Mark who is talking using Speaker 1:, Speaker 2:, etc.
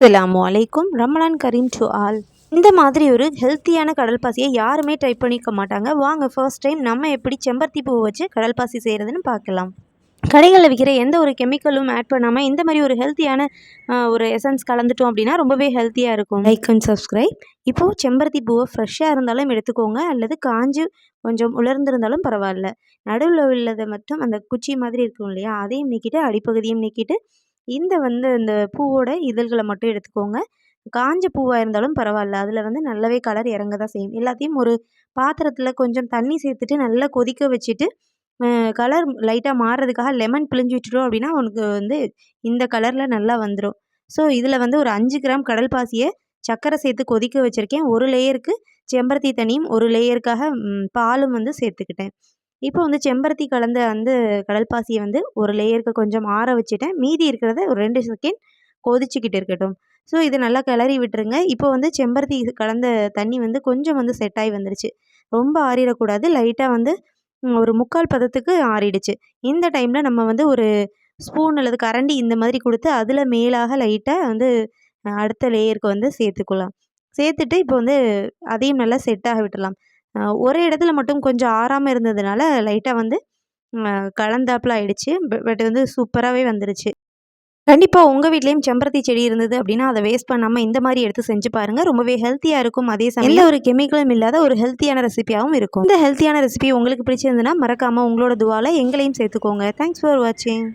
Speaker 1: அஸ்ஸலாமு அலைக்கும். ரமலான் கரீம் டு ஆல். இந்த மாதிரி ஒரு ஹெல்த்தியான கடல் பாசியை யாருமே ட்ரை பண்ணிக்க மாட்டாங்க. வாங்க ஃபர்ஸ்ட் டைம் நம்ம எப்படி செம்பருத்தி பூ வச்சு கடல் பாசி செய்கிறதுன்னு பார்க்கலாம். கடைகளில் விற்கிற எந்த ஒரு கெமிக்கலும் ஆட் பண்ணாமல் இந்த மாதிரி ஒரு ஹெல்த்தியான ஒரு எசன்ஸ் கலந்துட்டோம் அப்படின்னா ரொம்பவே ஹெல்த்தியாக இருக்கும். லைக் அண்ட் சப்ஸ்கிரைப் இப்போது செம்பருத்தி பூவை ஃப்ரெஷ்ஷாக இருந்தாலும் எடுத்துக்கோங்க. அல்லது காஞ்சு கொஞ்சம் உலர்ந்திருந்தாலும் பரவாயில்ல. நடுவில் உள்ளதை மட்டும் அந்த குச்சி மாதிரி இருக்கும் இல்லையா? அதையும் நீக்கிட்டு அடிப்பகுதியும் நீக்கிட்டு இந்த வந்து இந்த பூவோட இதழ்களை மட்டும் எடுத்துக்கோங்க. காஞ்ச பூவாக இருந்தாலும் பரவாயில்ல. அதில் வந்து நல்லாவே கலர் இறங்க தான் செய்யும். எல்லாத்தையும் ஒரு பாத்திரத்தில் கொஞ்சம் தண்ணி சேர்த்துட்டு நல்லா கொதிக்க வச்சுட்டு கலர் லைட்டாக மாறுறதுக்காக லெமன் பிழிஞ்சு விட்டுட்டோம் அப்படின்னா உனக்கு வந்து இந்த கலரில் நல்லா வந்துடும் ஸோ இதில் வந்து ஒரு அஞ்சு கிராம் கடல் பாசியை சர்க்கரை சேர்த்து கொதிக்க வச்சுருக்கேன். ஒரு லேயருக்கு செம்பருத்தி தனியும் ஒரு லேயருக்காக பாலும் வந்து சேர்த்துக்கிட்டேன். இப்போ வந்து செம்பருத்தி கலந்த அந்த கடல் பாசியை வந்து ஒரு லேயருக்கு கொஞ்சம் ஆற வச்சுட்டேன். மீதி இருக்கிறத ஒரு ரெண்டு செகண்ட் கொதிச்சுக்கிட்டு இருக்கட்டும். ஸோ இதை நல்லா கிளறி விட்டுருங்க. இப்போ வந்து செம்பருத்தி கலந்த தண்ணி வந்து கொஞ்சம் வந்து செட் ஆகி வந்துருச்சு. ரொம்ப ஆறிடக்கூடாது. லைட்டாக வந்து ஒரு முக்கால் பதத்துக்கு ஆறிடுச்சு. இந்த டைமில் நம்ம வந்து ஒரு ஸ்பூன் அல்லது கரண்டி இந்த மாதிரி கொடுத்து அதில் மேலாக லைட்டாக வந்து அடுத்த லேயருக்கு வந்து சேர்த்துக்கலாம். சேர்த்துட்டு இப்போ வந்து அதையும் நல்லா செட்டாக விட்டுடலாம். ஒரு இடத்துல மட்டும் கொஞ்சம் ஆறாமல் இருந்ததுனால லைட்டாக வந்து கலந்தாப்பில் ஆயிடுச்சு. பட் வந்து சூப்பராகவே வந்துருச்சு. கண்டிப்பாக உங்கள் வீட்லேயும் செம்பருத்தி செடி இருந்தது அப்படின்னா அதை வேஸ்ட் பண்ணாமல் இந்த மாதிரி எடுத்து செஞ்சு பாருங்கள் ரொம்பவே ஹெல்த்தியாக இருக்கும். அதே சமயம் எந்த ஒரு கெமிக்கலும் இல்லாத ஒரு ஹெல்த்தியான ரெசிபியாகவும் இருக்கும். இந்த ஹெல்த்தியான ரெசிபி உங்களுக்கு பிடிச்சிருந்ததுன்னா மறக்காமல் உங்களோட துவாவில் எங்களையும் சேர்த்துக்கோங்க. தேங்க்ஸ் ஃபார் வாட்சிங்